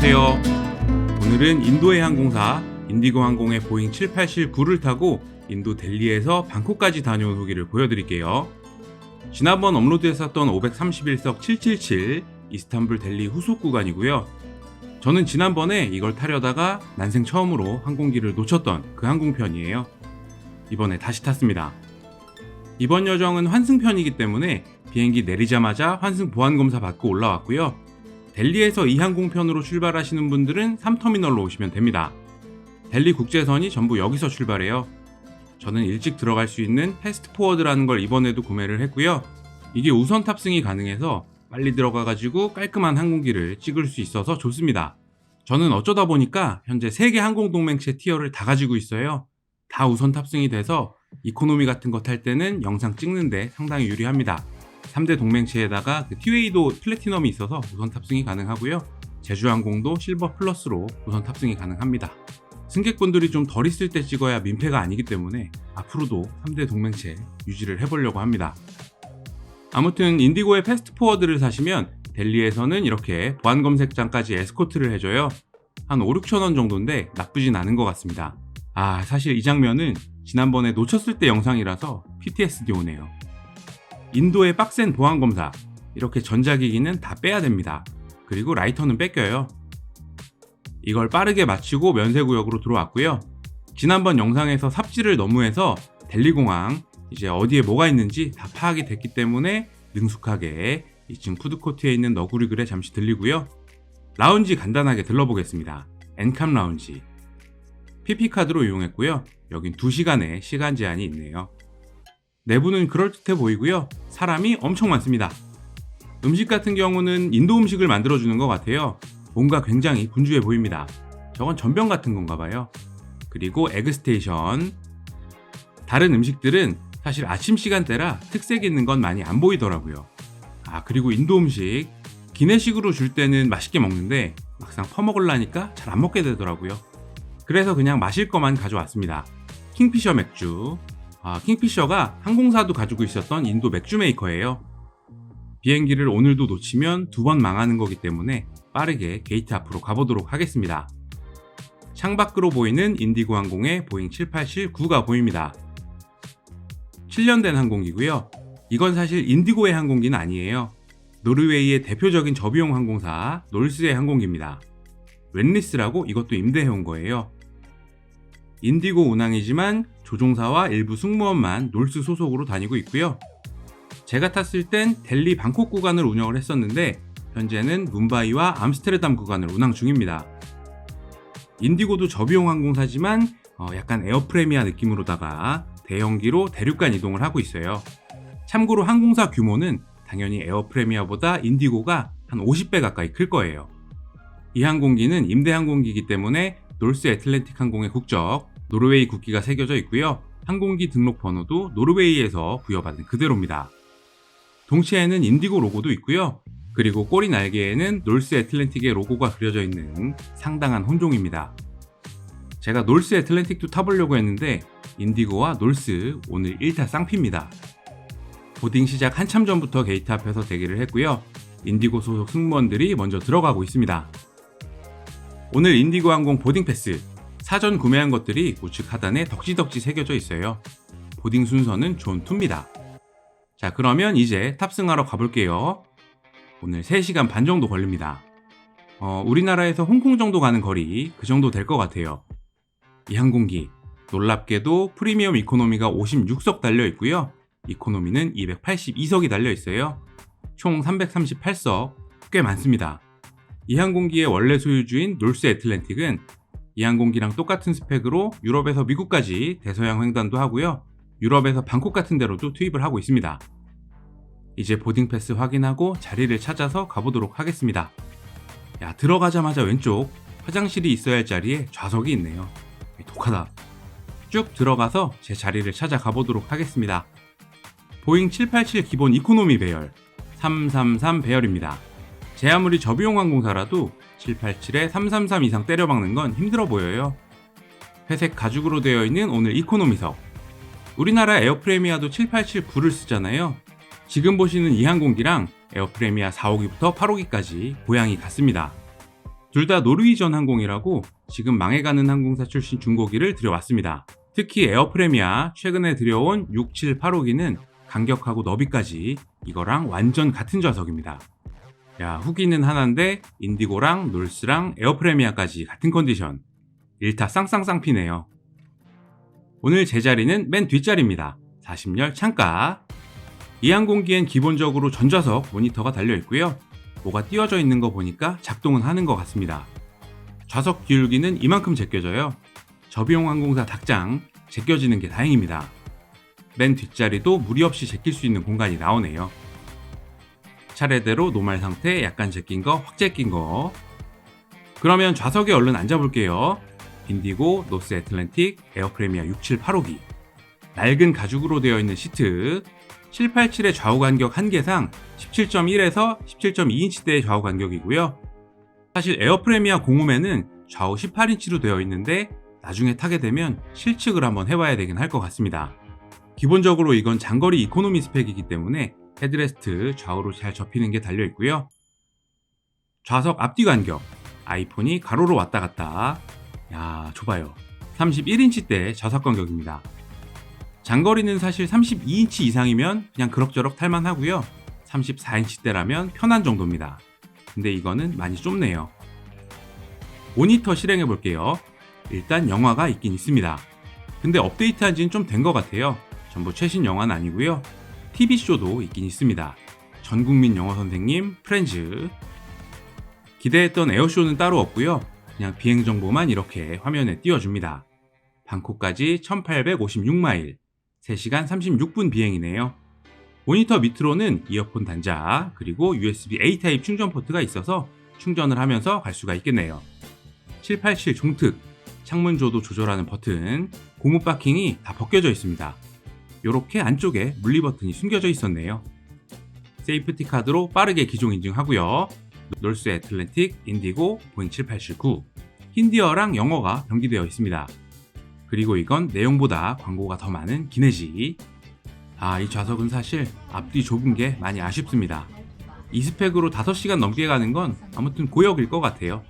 안녕하세요. 오늘은 인도의 항공사 인디고 항공의 보잉 787-9를 타고 인도 델리에서 방콕까지 다녀온 후기를 보여드릴게요. 지난번 업로드했었던 531석 777 이스탄불 델리 후속 구간이고요. 저는 지난번에 이걸 타려다가 난생 처음으로 항공기를 놓쳤던 그 항공편이에요. 이번에 다시 탔습니다. 이번 여정은 환승편이기 때문에 비행기 내리자마자 환승 보안 검사 받고 올라왔고요. 델리에서 이 항공편으로 출발하시는 분들은 3터미널로 오시면 됩니다. 델리 국제선이 전부 여기서 출발해요. 저는 일찍 들어갈 수 있는 패스트 포워드라는 걸 이번에도 구매를 했고요. 이게 우선 탑승이 가능해서 빨리 들어가가지고 깔끔한 항공기를 찍을 수 있어서 좋습니다. 저는 어쩌다 보니까 현재 3개 항공동맹체 티어를 다 가지고 있어요. 다 우선 탑승이 돼서 이코노미 같은 거 탈 때는 영상 찍는데 상당히 유리합니다. 3대 동맹체에다가 그 티웨이도 플래티넘이 있어서 우선 탑승이 가능하고요. 제주항공도 실버 플러스로 우선 탑승이 가능합니다. 승객분들이 좀 덜 있을 때 찍어야 민폐가 아니기 때문에 앞으로도 3대 동맹체 유지를 해보려고 합니다. 아무튼 인디고의 패스트 포워드를 사시면 델리에서는 이렇게 보안 검색장까지 에스코트를 해줘요. 한 5, 6천 원 정도인데 나쁘진 않은 것 같습니다. 아, 사실 이 장면은 지난번에 놓쳤을 때 영상이라서 PTSD 오네요. 인도의 빡센 보안 검사. 이렇게 전자기기는 다 빼야 됩니다. 그리고 라이터는 뺏겨요. 이걸 빠르게 마치고 면세구역으로 들어왔고요. 지난번 영상에서 삽질을 너무해서 델리공항 이제 어디에 뭐가 있는지 다 파악이 됐기 때문에 능숙하게 2층 푸드코트에 있는 너구리 글에 잠시 들리고요. 라운지 간단하게 들러보겠습니다. 엔캄 라운지. PP카드로 이용했고요. 여긴 2시간의 시간 제한이 있네요. 내부는 그럴듯해 보이고요. 사람이 엄청 많습니다. 음식 같은 경우는 인도 음식을 만들어주는 것 같아요. 뭔가 굉장히 분주해 보입니다. 저건 전병 같은 건가 봐요. 그리고 에그스테이션. 다른 음식들은 사실 아침 시간대라 특색 있는 건 많이 안 보이더라고요. 아, 그리고 인도 음식. 기내식으로 줄 때는 맛있게 먹는데 막상 퍼먹으려니까 잘 안 먹게 되더라고요. 그래서 그냥 마실 것만 가져왔습니다. 킹피셔 맥주. 아, 킹피셔가 항공사도 가지고 있었던 인도 맥주 메이커예요. 비행기를 오늘도 놓치면 두 번 망하는 거기 때문에 빠르게 게이트 앞으로 가보도록 하겠습니다. 창밖으로 보이는 인디고 항공의 보잉 787-9가 보입니다. 7년 된 항공기고요. 이건 사실 인디고의 항공기는 아니에요. 노르웨이의 대표적인 저비용 항공사 놀스의 항공기입니다. 웬리스라고 이것도 임대해온 거예요. 인디고 운항이지만 조종사와 일부 승무원만 놀스 소속으로 다니고 있고요. 제가 탔을 땐 델리 방콕 구간을 운영을 했었는데 현재는 문바이와 암스테르담 구간을 운항 중입니다. 인디고도 저비용 항공사지만 어, 약간 에어프레미아 느낌으로다가 대형기로 대륙간 이동을 하고 있어요. 참고로 항공사 규모는 당연히 에어프레미아보다 인디고가 한 50배 가까이 클 거예요. 이 항공기는 임대 항공기이기 때문에 놀스 애틀랜틱 항공의 국적, 노르웨이 국기가 새겨져 있고요. 항공기 등록 번호도 노르웨이에서 부여받은 그대로입니다. 동체에는 인디고 로고도 있고요. 그리고 꼬리 날개에는 놀스 애틀랜틱의 로고가 그려져 있는 상당한 혼종입니다. 제가 놀스 애틀랜틱도 타보려고 했는데 인디고와 놀스 오늘 1타 쌍피입니다. 보딩 시작 한참 전부터 게이트 앞에서 대기를 했고요. 인디고 소속 승무원들이 먼저 들어가고 있습니다. 오늘 인디고 항공 보딩 패스 사전 구매한 것들이 우측 하단에 덕지덕지 새겨져 있어요. 보딩 순서는 존 2입니다. 자, 그러면 이제 탑승하러 가볼게요. 오늘 3시간 반 정도 걸립니다. 어, 우리나라에서 홍콩 정도 가는 거리 그 정도 될 것 같아요. 이 항공기 놀랍게도 프리미엄 이코노미가 56석 달려 있고요. 이코노미는 282석이 달려 있어요. 총 338석 꽤 많습니다. 이 항공기의 원래 소유주인 놀스 애틀랜틱은 이 항공기랑 똑같은 스펙으로 유럽에서 미국까지 대서양 횡단도 하고요. 유럽에서 방콕 같은 데로도 투입을 하고 있습니다. 이제 보딩 패스 확인하고 자리를 찾아서 가보도록 하겠습니다. 야, 들어가자마자 왼쪽 화장실이 있어야 할 자리에 좌석이 있네요. 독하다. 쭉 들어가서 제 자리를 찾아 가 보도록 하겠습니다. 보잉 787 기본 이코노미 배열 333 배열입니다. 제 아무리 저비용 항공사라도 787에 333 이상 때려박는 건 힘들어 보여요. 회색 가죽으로 되어 있는 오늘 이코노미석. 우리나라 에어프레미아도 787-9를 쓰잖아요. 지금 보시는 이 항공기랑 에어프레미아 4호기부터 8호기까지 모양이 같습니다. 둘 다 노르위전 항공이라고 지금 망해가는 항공사 출신 중고기를 들여왔습니다. 특히 에어프레미아 최근에 들여온 6785기는 간격하고 너비까지 이거랑 완전 같은 좌석입니다. 야, 후기는 하나인데 인디고랑 놀스랑 에어프레미아까지 같은 컨디션. 일타 쌍쌍쌍 피네요. 오늘 제 자리는 맨 뒷자리입니다. 40열 창가. 이 항공기엔 기본적으로 전좌석 모니터가 달려 있고요. 뭐가 띄워져 있는 거 보니까 작동은 하는 것 같습니다. 좌석 기울기는 이만큼 제껴져요. 저비용 항공사 닭장 제껴지는 게 다행입니다. 맨 뒷자리도 무리 없이 제낄 수 있는 공간이 나오네요. 차례대로 노말 상태 약간 제낀 거, 확 제낀 거. 그러면 좌석에 얼른 앉아볼게요. 인디고, 노스 애틀랜틱, 에어프레미아 6785기. 낡은 가죽으로 되어 있는 시트. 787의 좌우 간격 한계상 17.1에서 17.2인치대의 좌우 간격이고요. 사실 에어프레미아 공홈에는 좌우 18인치로 되어 있는데 나중에 타게 되면 실측을 한번 해봐야 되긴 할 것 같습니다. 기본적으로 이건 장거리 이코노미 스펙이기 때문에 헤드레스트 좌우로 잘 접히는 게 달려 있고요. 좌석 앞뒤 간격, 아이폰이 가로로 왔다 갔다. 야, 좁아요. 31인치대 좌석 간격입니다. 장거리는 사실 32인치 이상이면 그냥 그럭저럭 탈만 하고요. 34인치대라면 편한 정도입니다. 근데 이거는 많이 좁네요. 모니터 실행해 볼게요. 일단 영화가 있긴 있습니다. 근데 업데이트한 지는 좀 된 것 같아요. 전부 최신 영화는 아니고요. TV쇼도 있긴 있습니다. 전국민 영어 선생님, 프렌즈. 기대했던 에어쇼는 따로 없고요. 그냥 비행 정보만 이렇게 화면에 띄워줍니다. 방콕까지 1856마일, 3시간 36분 비행이네요. 모니터 밑으로는 이어폰 단자, 그리고 USB-A 타입 충전 포트가 있어서 충전을 하면서 갈 수가 있겠네요. 787 종특, 창문 조도 조절하는 버튼, 고무 바킹이 다 벗겨져 있습니다. 이렇게 안쪽에 물리 버튼이 숨겨져 있었네요. 세이프티 카드로 빠르게 기종 인증하고요. 놀스 애틀랜틱, 인디고, 보잉 7879, 힌디어랑 영어가 병기되어 있습니다. 그리고 이건 내용보다 광고가 더 많은 기내지. 아, 이 좌석은 사실 앞뒤 좁은 게 많이 아쉽습니다. 이 스펙으로 5시간 넘게 가는 건 아무튼 고역일 것 같아요.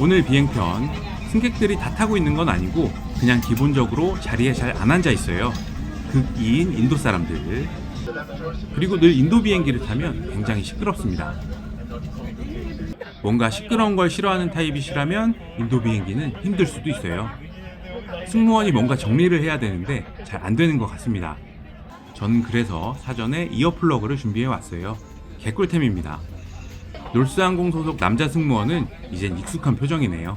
오늘 비행편 승객들이 다 타고 있는 건 아니고 그냥 기본적으로 자리에 잘 안 앉아 있어요. 극이인 인도 사람들. 그리고 늘 인도 비행기를 타면 굉장히 시끄럽습니다. 뭔가 시끄러운 걸 싫어하는 타입이시라면 인도 비행기는 힘들 수도 있어요. 승무원이 뭔가 정리를 해야 되는데 잘 안 되는 것 같습니다. 저는 그래서 사전에 이어플러그를 준비해 왔어요. 개꿀템입니다. 놀스항공 소속 남자 승무원은 이젠 익숙한 표정이네요.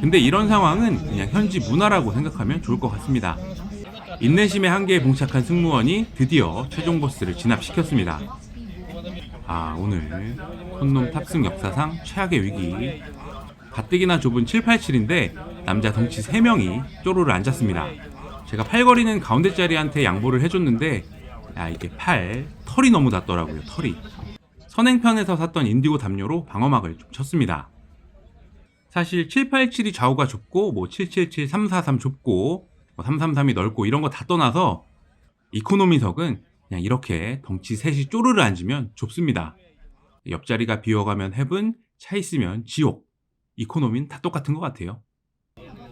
근데 이런 상황은 그냥 현지 문화라고 생각하면 좋을 것 같습니다. 인내심의 한계에 봉착한 승무원이 드디어 최종 보스를 진압시켰습니다. 아, 오늘 콘돔 탑승 역사상 최악의 위기. 가뜩이나 좁은 787인데 남자 덩치 3명이 쪼로를 앉았습니다. 제가 팔걸이는 가운데 자리한테 양보를 해줬는데 야 이게 팔 털이 너무 닿더라고요 털이 선행편에서 샀던 인디고 담요로 방어막을 좀 쳤습니다 사실 787이 좌우가 좁고 뭐 777, 343 좁고 뭐 333이 넓고 이런 거 다 떠나서 이코노미석은 그냥 이렇게 덩치 셋이 쪼르르 앉으면 좁습니다 옆자리가 비어가면 헤븐 차 있으면 지옥 이코노미는 다 똑같은 것 같아요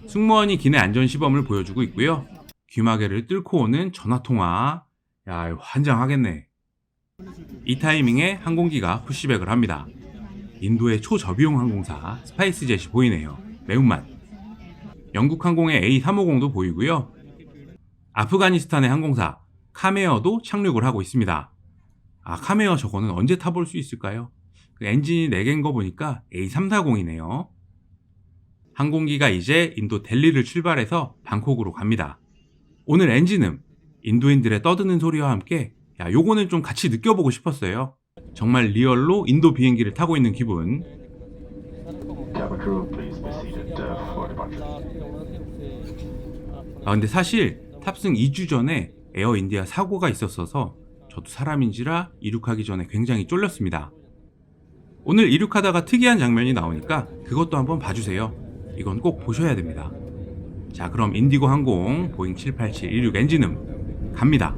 승무원이 기내 안전 시범을 보여주고 있고요. 귀마개를 뚫고 오는 전화 통화. 야, 환장하겠네. 이 타이밍에 항공기가 푸시백을 합니다. 인도의 초저비용 항공사 스파이스젯이 보이네요. 매운맛. 영국 항공의 A350도 보이고요. 아프가니스탄의 항공사 카메어도 착륙을 하고 있습니다. 아, 카메어 저거는 언제 타볼 수 있을까요? 그 엔진이 4개인 거 보니까 A340이네요. 항공기가 이제 인도 델리를 출발해서 방콕으로 갑니다. 오늘 엔진음, 인도인들의 떠드는 소리와 함께 야, 요거는 좀 같이 느껴보고 싶었어요. 정말 리얼로 인도 비행기를 타고 있는 기분. 아, 근데 사실 탑승 2주 전에 에어 인디아 사고가 있었어서 저도 사람인지라 이륙하기 전에 굉장히 쫄렸습니다. 오늘 이륙하다가 특이한 장면이 나오니까 그것도 한번 봐주세요. 이건 꼭 보셔야 됩니다. 자, 그럼 인디고 항공 보잉 787 16 엔진음 갑니다.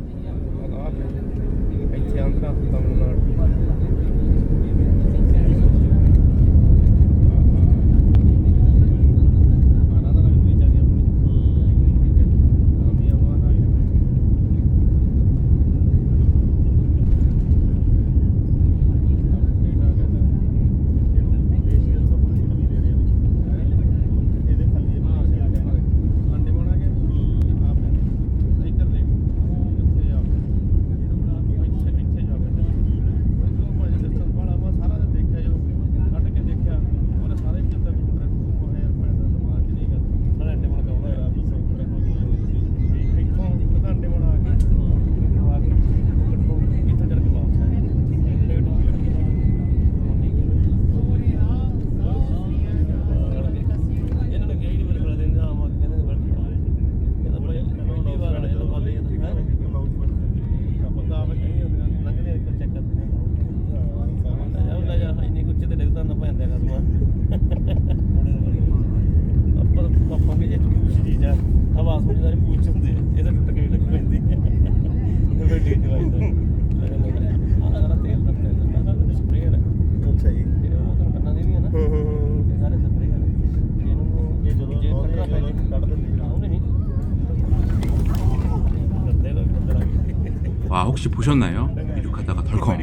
아 혹시 보셨나요? 이륙하다가 덜컹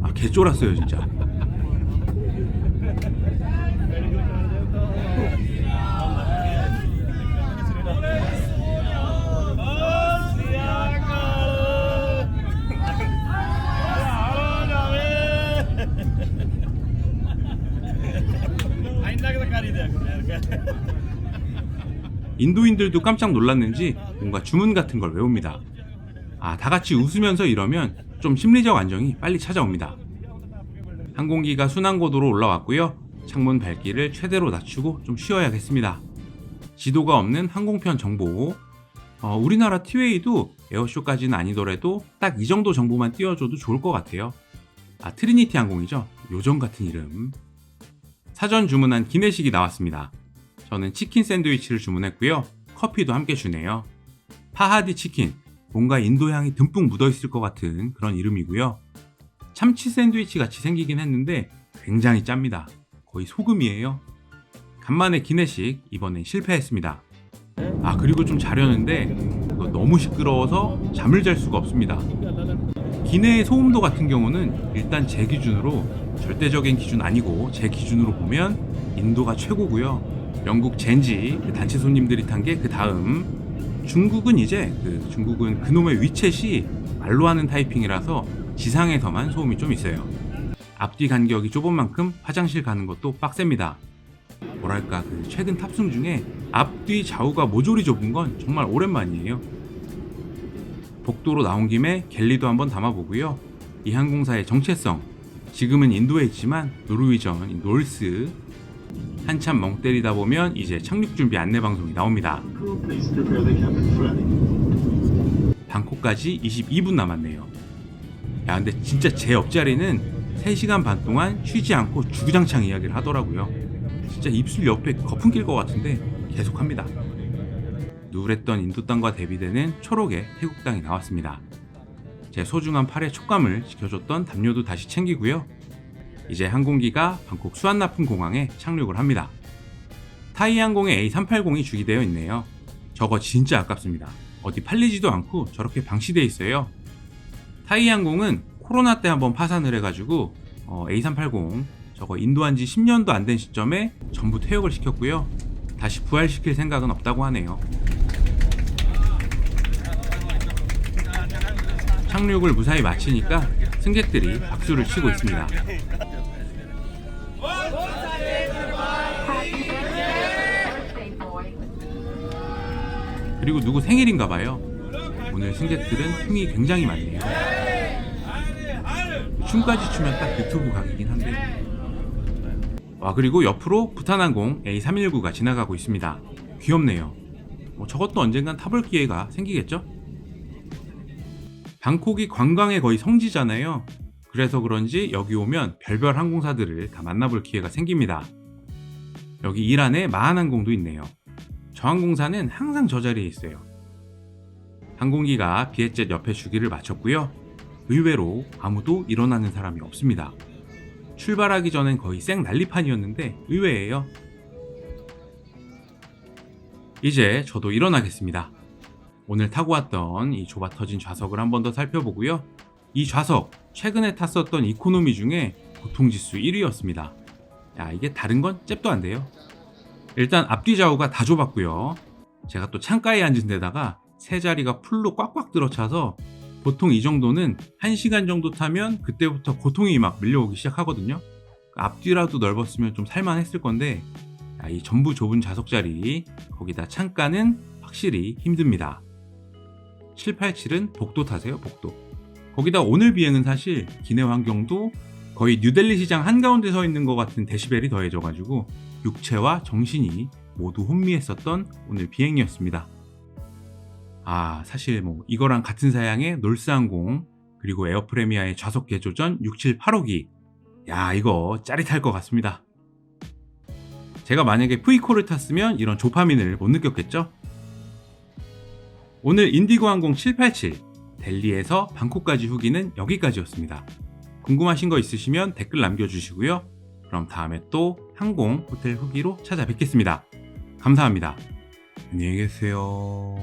아 개쫄았어요 진짜 인도인들도 깜짝 놀랐는지 뭔가 주문 같은 걸 외웁니다. 아, 다 같이 웃으면서 이러면 좀 심리적 안정이 빨리 찾아옵니다. 항공기가 순항고도로 올라왔고요. 창문 밝기를 최대로 낮추고 좀 쉬어야겠습니다. 지도가 없는 항공편 정보. 어, 우리나라 티웨이도 에어쇼까지는 아니더라도 딱 이 정도 정보만 띄워줘도 좋을 것 같아요. 아, 트리니티 항공이죠. 요정 같은 이름. 사전 주문한 기내식이 나왔습니다. 저는 치킨 샌드위치를 주문했고요. 커피도 함께 주네요. 파하디 치킨. 뭔가 인도 향이 듬뿍 묻어 있을 것 같은 그런 이름이고요. 참치 샌드위치 같이 생기긴 했는데 굉장히 짭니다. 거의 소금이에요. 간만에 기내식 이번엔 실패했습니다. 아 그리고 좀 자려는데 너무 시끄러워서 잠을 잘 수가 없습니다. 기내의 소음도 같은 경우는 일단 제 기준으로 절대적인 기준 아니고 제 기준으로 보면 인도가 최고고요. 영국 젠지 그 단체 손님들이 탄 게 그 다음 중국은 이제 그 중국은 그놈의 위챗이 말로 하는 타이핑이라서 지상에서만 소음이 좀 있어요. 앞뒤 간격이 좁은 만큼 화장실 가는 것도 빡셉니다. 뭐랄까 그 최근 탑승 중에 앞뒤 좌우가 모조리 좁은 건 정말 오랜만이에요. 복도로 나온 김에 갤리도 한번 담아보고요. 이 항공사의 정체성 지금은 인도에 있지만 노르위전, 놀스 한참 멍 때리다 보면 이제 착륙 준비 안내 방송이 나옵니다. 방콕까지 22분 남았네요. 야, 근데 진짜 제 옆자리는 3시간 반 동안 쉬지 않고 주구장창 이야기를 하더라고요. 진짜 입술 옆에 거품 낄 것 같은데 계속 합니다. 누랬던 인도 땅과 대비되는 초록의 태국 땅이 나왔습니다. 제 소중한 팔에 촉감을 지켜줬던 담요도 다시 챙기고요. 이제 항공기가 방콕 수완나품 공항에 착륙을 합니다. 타이항공의 A380이 주기되어 있네요. 저거 진짜 아깝습니다. 어디 팔리지도 않고 저렇게 방치되어 있어요. 타이항공은 코로나 때 한번 파산을 해가지고 어, A380 저거 인도한 지 10년도 안 된 시점에 전부 퇴역을 시켰고요. 다시 부활시킬 생각은 없다고 하네요. 착륙을 무사히 마치니까 승객들이 박수를 치고 있습니다. 그리고 누구 생일인가 봐요. 오늘 승객들은 흥이 굉장히 많네요. 춤까지 추면 딱 유튜브 각이긴 한데. 와 그리고 옆으로 부탄항공 A319가 지나가고 있습니다. 귀엽네요. 뭐 저것도 언젠간 타볼 기회가 생기겠죠? 방콕이 관광의 거의 성지잖아요. 그래서 그런지 여기 오면 별별 항공사들을 다 만나볼 기회가 생깁니다. 여기 이란에 마한항공도 있네요. 저 항공사는 항상 저 자리에 있어요. 항공기가 비엣젯 옆에 주기를 마쳤고요. 의외로 아무도 일어나는 사람이 없습니다. 출발하기 전엔 거의 생 난리판이었는데 의외예요. 이제 저도 일어나겠습니다. 오늘 타고 왔던 이 좁아 터진 좌석을 한 번 더 살펴보고요. 이 좌석 최근에 탔었던 이코노미 중에 고통지수 1위였습니다. 야 이게 다른 건 잽도 안 돼요. 일단 앞뒤 좌우가 다 좁았고요. 제가 또 창가에 앉은 데다가 세 자리가 풀로 꽉꽉 들어차서 보통 이 정도는 1시간 정도 타면 그때부터 고통이 막 밀려오기 시작하거든요. 앞뒤라도 넓었으면 좀 살만했을 건데 야, 이 전부 좁은 좌석 자리 거기다 창가는 확실히 힘듭니다. 787은 복도 타세요, 복도. 거기다 오늘 비행은 사실 기내 환경도 거의 뉴델리 시장 한가운데 서 있는 것 같은 데시벨이 더해져가지고 육체와 정신이 모두 혼미했었던 오늘 비행이었습니다. 아, 사실 뭐 이거랑 같은 사양의 놀스항공 그리고 에어프레미아의 좌석 개조전 678호기 야, 이거 짜릿할 것 같습니다. 제가 만약에 푸이코를 탔으면 이런 조파민을 못 느꼈겠죠? 오늘 인디고 항공 787 델리에서 방콕까지 후기는 여기까지였습니다. 궁금하신 거 있으시면 댓글 남겨주시고요. 그럼 다음에 또 항공 호텔 후기로 찾아뵙겠습니다. 감사합니다. 안녕히 계세요.